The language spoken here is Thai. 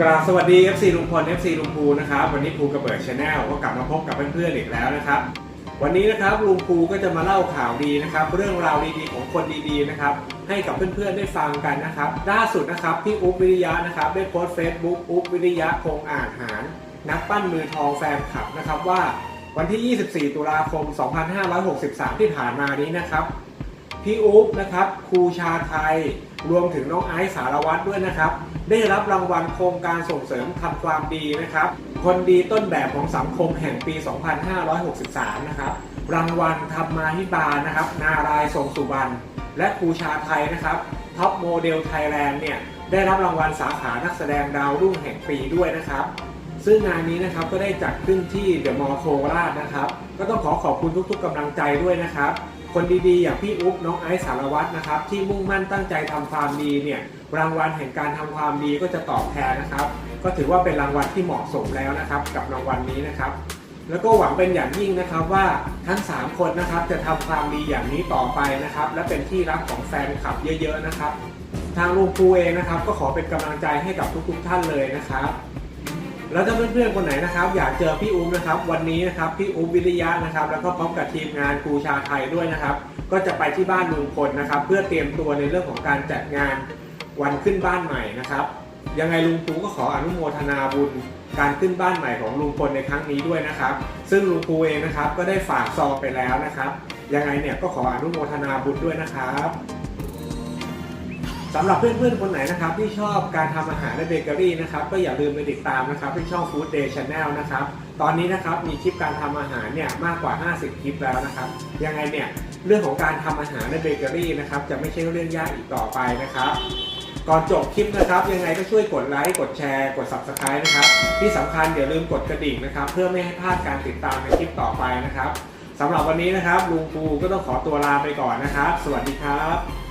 กราบสวัสดี FC ลุงพล FC ลุงภูนะครับวันนี้ภูกระเบิดชาแนลก็กลับมาพบกับเพื่อนๆอีกแล้วนะครับ วันนี้นะครับลุงภูก็จะมาเล่าข่าวดีนะครับ เรื่องราวดีๆของคนดีๆนะครับให้กับเพื่อนๆได้ฟังกันนะครับล่าสุดนะครับพี่อุ๊บวิริยะนะครับได้โพสต์เฟซบุ๊กอุ๊บวิริยะคงอ่านหาร นักปั้นมือทองแฟนคลับนะครับว่าวันที่ 24 ตุลาคม 2563 ที่ผ่านมานี้นะครับพี่อุ๊บนะครับครูชาไทยรวมถึงน้องไอซ์สารวัตรด้วยนะครับ ได้รับรางวัลโครงการส่งเสริมทำความดีนะครับ คนดีต้นแบบของสังคมแห่งปี 2563 นะครับ รางวัลธรรมาธิบาลนะครับ นารายทรงสุบรรณและครูชาไทยนะครับท็อปโมเดลไทยแลนด์เนี่ยได้รับรางวัลสาขานักแสดงดาวรุ่งแห่งปีด้วยนะครับ ซึ่งงานนี้นะครับก็ได้จัดขึ้นที่เดอะมอลล์โคราชนะครับ ก็ต้องขอขอบคุณทุกๆกำลังใจด้วยนะครับ คนดีๆ อย่างพี่อุ๊บน้องไอซ์สารวัตรนะครับ ที่มุ่งมั่นตั้งใจทำความดีเนี่ย รางวัลแห่งการทำความดีก็จะตอบแทนนะครับ ก็ถือว่าเป็นรางวัลที่เหมาะสมแล้วนะครับ กับรางวัลนี้นะครับ แล้วก็หวังเป็นอย่างยิ่งนะครับว่าทั้ง 3 คนนะครับจะทำความดีอย่างนี้ต่อไปนะครับ และเป็นที่รักของแฟนคลับเยอะ ๆนะครับ ทางลุงปูเองนะครับ ก็ขอเป็นกำลังใจให้กับทุกๆท่านเลยนะครับแล้วถ้าเพื่อนๆคนไหนนะครับอยากเจอพี่อุ้มนะครับ วันนี้นะครับพี่อุ้มวิริยะนะครับ แล้วก็พร้อมกับทีมงานครูชาไทยด้วยนะครับ ก็จะไปที่บ้านลุงพลนะครับ เพื่อเตรียมตัวในเรื่องของการจัดงาน วันขึ้นบ้านใหม่นะครับ ยังไงลุงปูก็ขออนุโมทนาบุญการขึ้นบ้านใหม่ของลุงพลในครั้งนี้ด้วยนะครับ ซึ่งลุงปูเองนะครับก็ได้ฝากซองไปแล้วนะครับ ยังไงเนี่ยก็ขออนุโมทนาบุญด้วยนะครับสำหรับเพื่อนๆคนไหนนะครับที่ชอบการทำอาหารในเบเกอรี่นะครับก็อย่าลืมไปติดตามนะครับที่ช่อง Food Day Channel นะครับตอนนี้นะครับมีคลิปการทำอาหารเนี่ยมากกว่า 50 คลิปแล้วนะครับยังไงเนี่ยเรื่องของการทำอาหารในเบเกอรี่นะครับจะไม่ใช่เรื่องยากอีกต่อไปนะครับ ก่อนจบคลิปนะครับ ยังไงก็ช่วยกดไลค์กดแชร์กด Subscribe นะครับ ที่สำคัญอย่าลืมกดกระดิ่งนะครับ เพื่อไม่ให้พลาดการติดตามในคลิปต่อไปนะครับสำหรับวันนี้นะครับลุงปูก็ต้องขอตัวลาไปก่อนนะครับ สวัสดีครับ